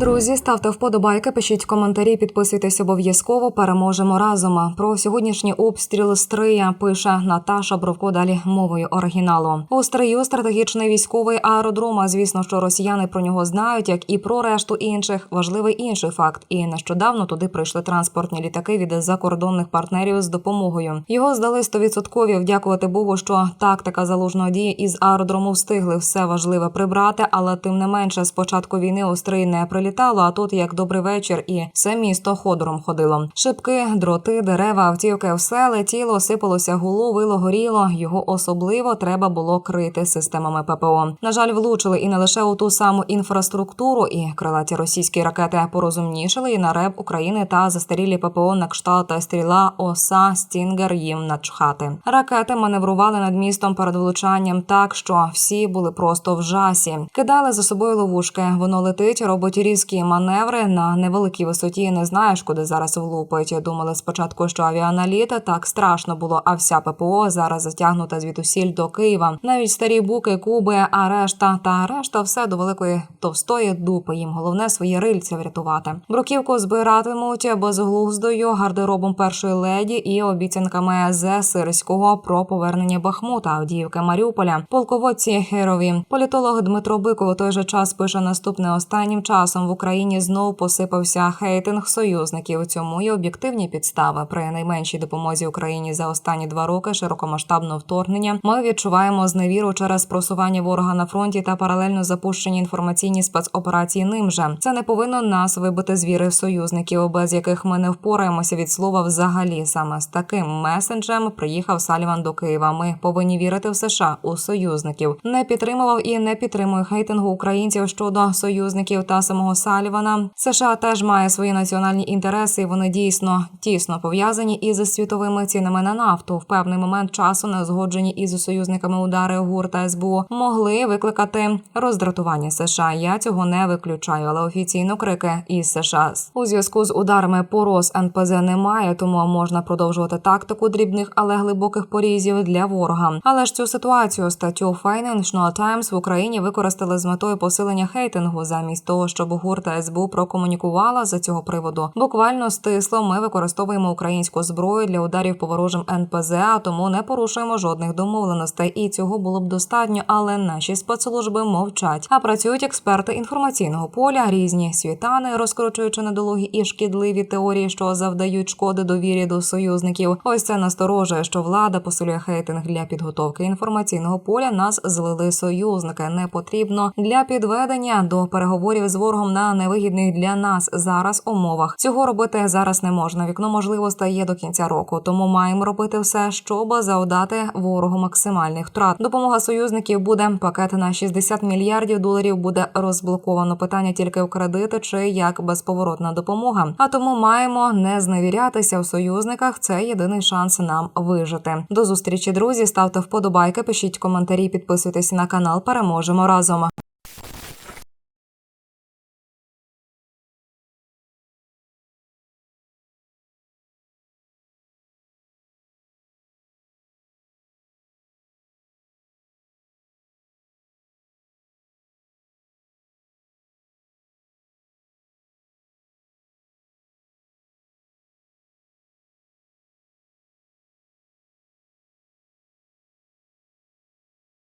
Друзі, ставте вподобайки, пишіть коментарі, підписуйтесь обов'язково. Переможемо разом. Про сьогоднішній обстріл Стрия пише Наташа Бровко. Далі мовою оригіналу. У стратегічний військовий аеродром. А Звісно, що росіяни про нього знають, як і про решту інших. Важливий інший факт. І нещодавно туди прийшли транспортні літаки від закордонних партнерів з допомогою. Його здали 100%. Дякувати Богу, що тактика залужного дії із аеродрому встигли все важливе прибрати, але тим не менше, з початку війни у Стрий не прилітало. А тут як добрий вечір, і все місто ходором ходило. Шибки, дроти, дерева, автівки, все летіло, сипалося гуло, вило, горіло. Його особливо треба було крити системами ППО. На жаль, влучили і не лише у ту саму інфраструктуру, і крилаті російські ракети порозумнішали і на реб України та застарілі ППО на кшталт стріла, оса, стінгер їм начхати. Ракети маневрували над містом перед влучанням так, що всі були просто в жасі. Кидали за собою ловушки. Воно летить, робить різкі маневри на невеликій висоті. Не знаєш, куди зараз влупить. Думали спочатку, що авіаналіт так страшно було, а вся ППО зараз затягнута звідусіль до Києва. Навіть старі буки, куби, а решта та решта все до великої товстої дупи. Їм головне свої рильця врятувати. Бруківку збиратимуть безглуздою гардеробом першої леді і обіцянками з Сирського про повернення Бахмута, Авдіївки Маріуполя. Полководці герові. Політолог Дмитро Биков у той же час пише наступне останнім часом в Україні знов посипався хейтинг союзників. Цьому є об'єктивні підстави. При найменшій допомозі Україні за останні два роки широкомасштабного вторгнення ми відчуваємо зневіру через просування ворога на фронті та паралельно запущені інформаційні спецоперації. Ним же це не повинно нас вибити з віри союзників, без яких ми не впораємося від слова взагалі. Саме з таким месенджем приїхав Саліван до Києва. Ми повинні вірити в США у союзників. Не підтримував і не підтримує хейтингу українців щодо союзників та самого Салівана. США теж має свої національні інтереси. і Вони дійсно тісно пов'язані із світовими цінами на нафту. В певний момент часу неузгоджені із союзниками удари ГУР та СБУ могли викликати роздратування США. Я цього не виключаю, але офіційно крики із США у зв'язку з ударами по РОС НПЗ немає, тому можна продовжувати тактику дрібних, але глибоких порізів для ворога. Але ж цю ситуацію статтю Financial Times в Україні використали з метою посилення хейтингу, замість того, щоб ГУР та СБУ прокомунікувала за цього приводу. Буквально стисло ми використовуємо українську зброю для ударів по ворожим НПЗ, а тому не порушуємо жодних домовленостей. І цього було б достатньо, але наші спецслужби мовчать. А працюють експерти інформаційного поля, різні світани, розкручуючи недолугі і шкідливі теорії, що завдають шкоди довірі до союзників. Ось це насторожує, що влада посилює хейтинг для підготовки інформаційного поля. Нас злили союзники. Не потрібно для підведення до переговорів з ворогом на невигідних для нас зараз умовах. Цього робити зараз не можна. Вікно можливо стає до кінця року, тому маємо робити все, щоб завдати ворогу максимальних втрат. Допомога союзників буде пакет на 60 мільярдів доларів. Буде розблоковано питання тільки в кредити чи як безповоротна допомога. А тому маємо не зневірятися в союзниках. Це єдиний шанс нам вижити. До зустрічі, друзі. Ставте вподобайки, пишіть коментарі, підписуйтесь на канал. Переможемо разом.